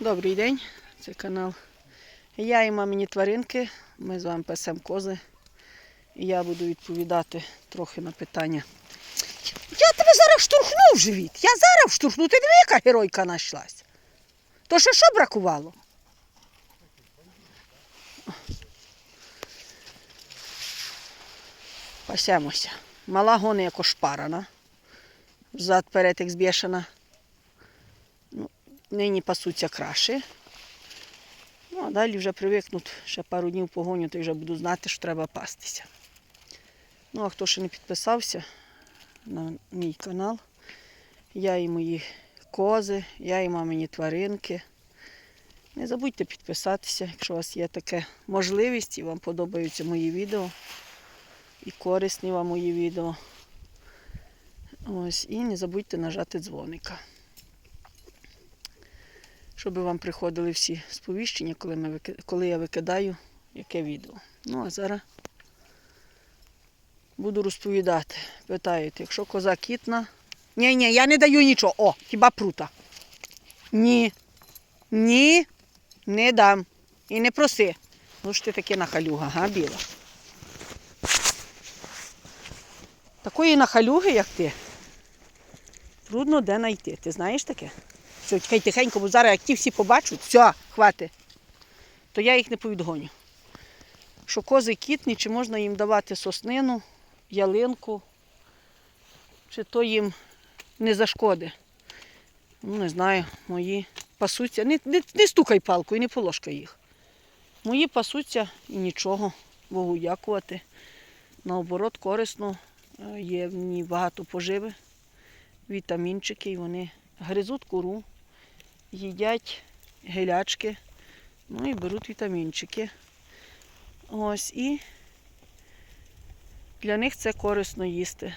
Добрий день, це канал. Я і мамині тваринки. Ми з вами пасемо кози. І я буду відповідати трохи на питання. Я тебе зараз штурхну в живіт. Я зараз штурхну. Ти диви, яка геройка знайшлась. То ще що бракувало? Пасемося. Мала гони як ошпарана. Зад перед як збішана. Нині пасуться краші. Ну, а далі вже привикнуть, ще пару днів погоню, то вже буду знати, що треба пастися. Ну, а хто ще не підписався на мій канал, я і мої кози, я і мамині тваринки. Не забудьте підписатися, якщо у вас є така можливість і вам подобаються мої відео. І корисні вам мої відео. Ось, і не забудьте нажати дзвоника щоб вам приходили всі сповіщення, коли, ми, коли я викидаю яке відео. Ну, а зараз буду розповідати. Питають, якщо коза кітна. Ні, ні, я не даю нічого. О, хіба прута. Ні. Ні, не дам. І не проси. Ну ж ти таке нахалюга, га, біла. Такої нахалюги, як ти, трудно де знайти. Ти знаєш таке? Все, тихай тихенько, бо зараз як ті всі побачать, все, хвати, то я їх не повідгоню. Що кози кітні, чи можна їм давати соснину, ялинку, чи то їм не зашкоди. Ну, не знаю, мої пасуться. Не, не, не стукай палкою, не положкай їх. Мої пасуться і нічого, Богу дякувати. Наоборот, корисно, е, є в ній багато поживи, вітамінчики, і вони гризуть кору, їдять гелячки, ну і беруть вітамінчики. Ось і для них це корисно їсти.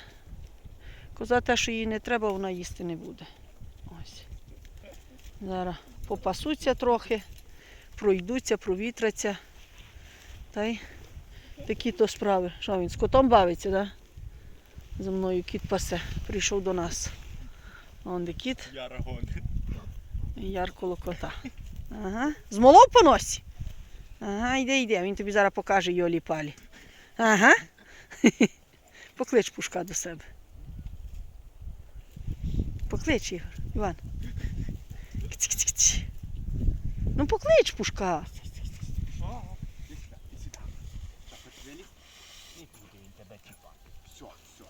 Коза те, що їй не треба, вона їсти не буде. Ось. Зараз попасуться трохи, пройдуться, провітряться. Та й такі то справи. Що він з котом бавиться, так? Да? За мною кіт пасе, прийшов до нас. Вон де кіт. Яра гонить. Яр коло кота. Ага. Змолов по носі? Ага, йде, йде. Він тобі зараз покаже Йолі палі. Ага. Поклич пушка до себе. Поклич Ігор, Іван. Кць-кць-кць. Ну поклич пушка. Що? Іди сюди, іди сюди. Так, хоч виліз? Не буде він тебе чіпати. Все, все.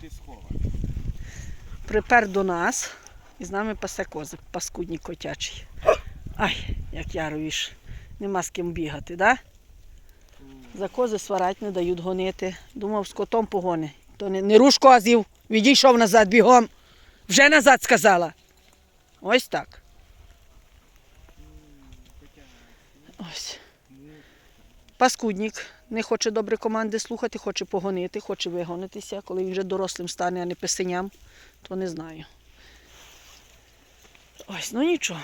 Ти схований. Припер до нас і з нами пасе козик, паскудні котячий. Ай, як яровіш. Нема з ким бігати, да? За кози сварать не дають гонити. Думав, з котом погони. То не, не руш козів, відійшов назад бігом. Вже назад сказала. Ось так. Ось. Паскудник не хоче добре команди слухати, хоче погонити, хоче вигонитися. Коли він вже дорослим стане, а не писеням, то не знаю. Ось, ну нічого.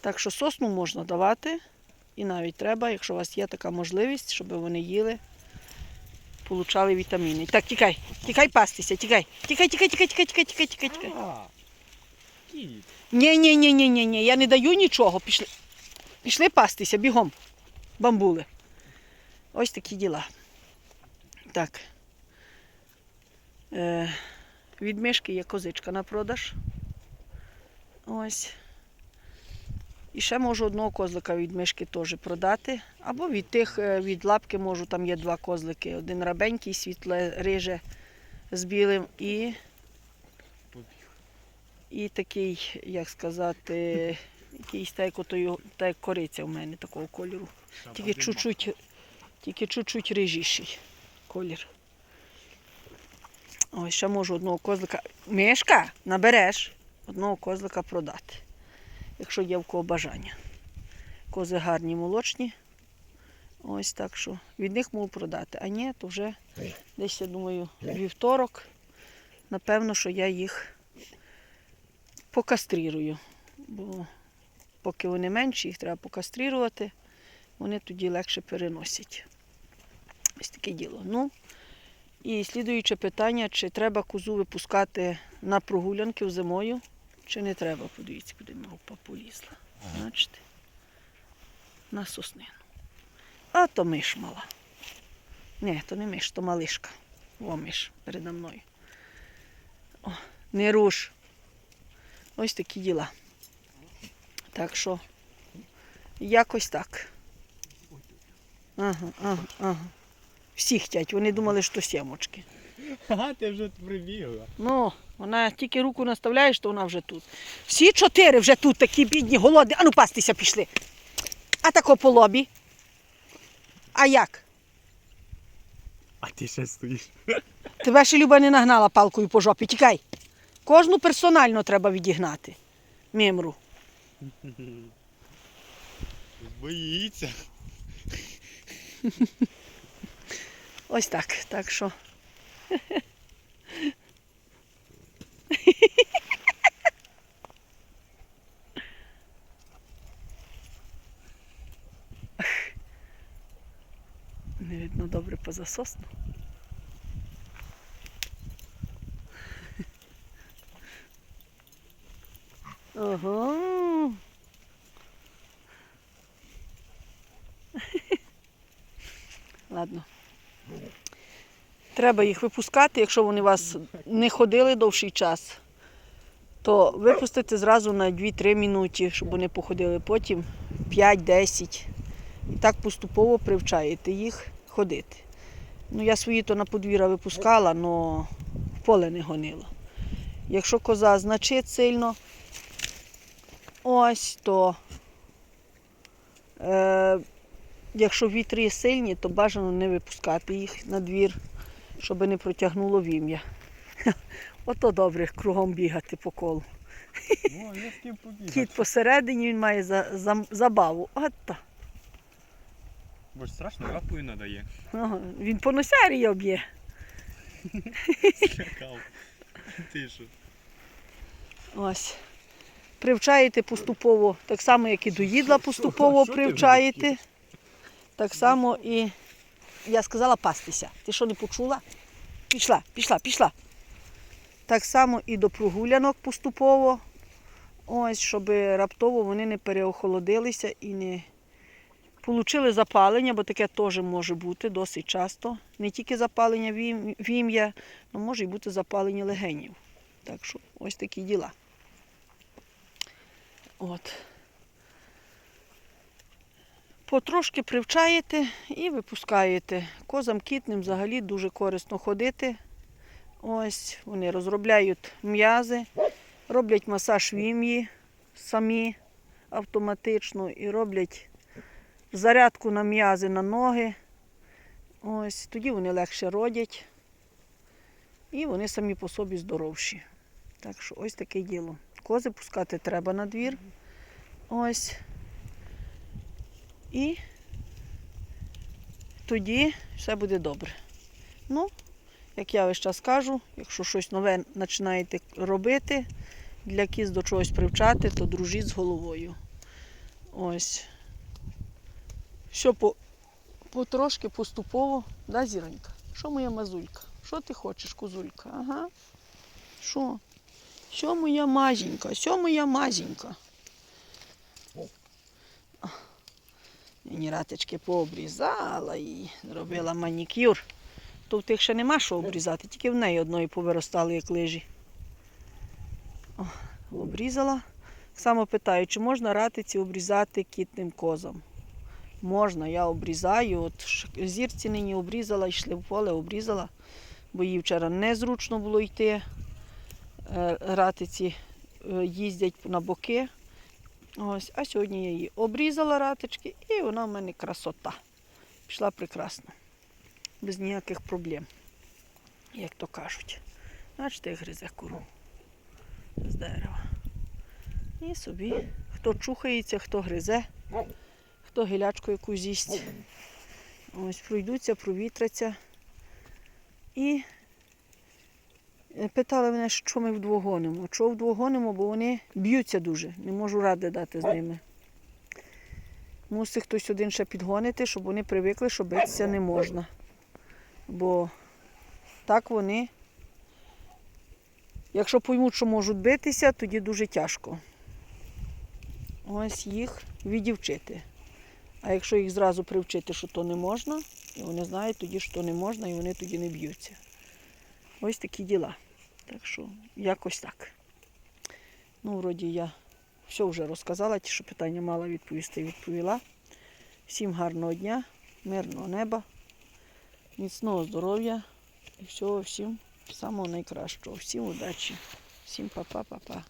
Так що сосну можна давати. І навіть треба, якщо у вас є така можливість, щоб вони їли, получали вітаміни. Так, тікай, тікай пастися, тікай. Тікай, тікай, тікай, тікай, тікай, тікай, тікай, тікай. Ні, ні, ні, ні, ні, ні. Я не даю нічого. Пішли. Пішли пастися, бігом. Бамбули. Ось такі діла. Так. Е, від мишки є козичка на продаж. Ось. І ще можу одного козлика від мишки теж продати. Або від тих, е, від лапки можу, там є два козлики. Один рабенький, світле, риже з білим і і такий, як сказати, якийсь так, як, кориця в мене такого кольору. Тільки чуть-чуть, тільки чуть-чуть рижіший колір. Ось ще можу одного козлика. Мишка, набереш одного козлика продати, якщо є в кого бажання. Кози гарні, молочні. Ось так що від них можу продати. А ні, то вже десь, я думаю, вівторок. Напевно, що я їх покастрирую. Бо поки вони менші, їх треба покастрирувати, вони тоді легше переносять. Ось таке діло. Ну, і слідуюче питання, чи треба козу випускати на прогулянки зимою. Чи не треба, подивіться, куди мавпа полізла. Бачите? На соснину. А то миш мала. Ні, то не миш, то малишка. О, миш передо мною. О, не руш. Ось такі діла. Так що, якось так. Ага, ага, ага. Всі хотять, вони думали, що сімочки. Ага, ти вже прибігла. Ну, вона тільки руку наставляєш, то вона вже тут. Всі чотири вже тут, такі бідні, голодні. Ану пастися пішли. А тако по лобі. А як? А ти ще стоїш. Тебе ще Люба не нагнала палкою по жопі. Тікай. Кожну персонально треба відігнати. Мімру. Боїться. Ось так. Так що. Не видно добре поза сосну. Ага. Ладно. Треба їх випускати, якщо вони у вас не ходили довший час, то випустити зразу на 2-3 минуті, щоб вони походили. Потім 5-10. І так поступово привчаєте їх ходити. Ну, я свої то на подвір'я випускала, але в поле не гонила. Якщо коза значить сильно, ось, то е, якщо вітри сильні, то бажано не випускати їх на двір, щоб не протягнуло вім'я. Ото добре кругом бігати по колу. О, я з ким побігати. Кіт посередині він має за, за, забаву. От та. Бо ж страшно лапою надає. Ага, Він по носярі об'є. Скакав. Ти що? Ось. Привчаєте поступово, так само, як і до їдла поступово привчаєте. Так само і я сказала пастися. Ти що не почула? Пішла, пішла, пішла. Так само і до прогулянок поступово. Ось, щоб раптово вони не переохолодилися і не получили запалення, бо таке теж може бути досить часто. Не тільки запалення вім'я, але може і бути запалення легенів. Так що ось такі діла. От. Потрошки привчаєте і випускаєте. Козам кітним взагалі дуже корисно ходити. Ось вони розробляють м'язи, роблять масаж вім'ї самі автоматично і роблять зарядку на м'язи на ноги. Ось тоді вони легше родять і вони самі по собі здоровші. Так що ось таке діло. Кози пускати треба на двір. Ось. І тоді все буде добре. Ну, як я весь час кажу, якщо щось нове починаєте робити, для кіз до чогось привчати, то дружіть з головою. Ось. Що по, потрошки, поступово, да, зіронька? Що моя мазулька? Що ти хочеш, козулька? Ага. Що? Що моя мазінька? Що моя мазінька? Ні, ратички пообрізала і зробила манікюр. То в тих ще нема що обрізати, тільки в неї одної повиростали, як лижі. О, обрізала. Само питаю, чи можна ратиці обрізати кітним козам? Можна, я обрізаю. От зірці нині обрізала, йшли в поле, обрізала, бо їй вчора незручно було йти. Е, Ратиці е, їздять на боки. Ось, а сьогодні я її обрізала ратички, і вона в мене красота. Пішла прекрасно. Без ніяких проблем, як то кажуть. Бачите, гризе кору з дерева. І собі, хто чухається, хто гризе, хто гілячку яку з'їсть. Ось пройдуться, провітряться. І питали мене, що ми вдвох гонимо. Чого вдвох гонимо, бо вони б'ються дуже. Не можу ради дати з ними. Мусить хтось один ще підгонити, щоб вони привикли, що битися не можна. Бо так вони Якщо поймуть, що можуть битися, тоді дуже тяжко. Ось їх відівчити. А якщо їх зразу привчити, що то не можна, і вони знають тоді, що то не можна, і вони тоді не б'ються. Ось такі діла. Так що якось так. Ну, вроді я все вже розказала, ті, що питання мала відповісти, відповіла. Всім гарного дня, мирного неба, міцного здоров'я і всього всім самого найкращого. Всім удачі, всім па-па-па-па.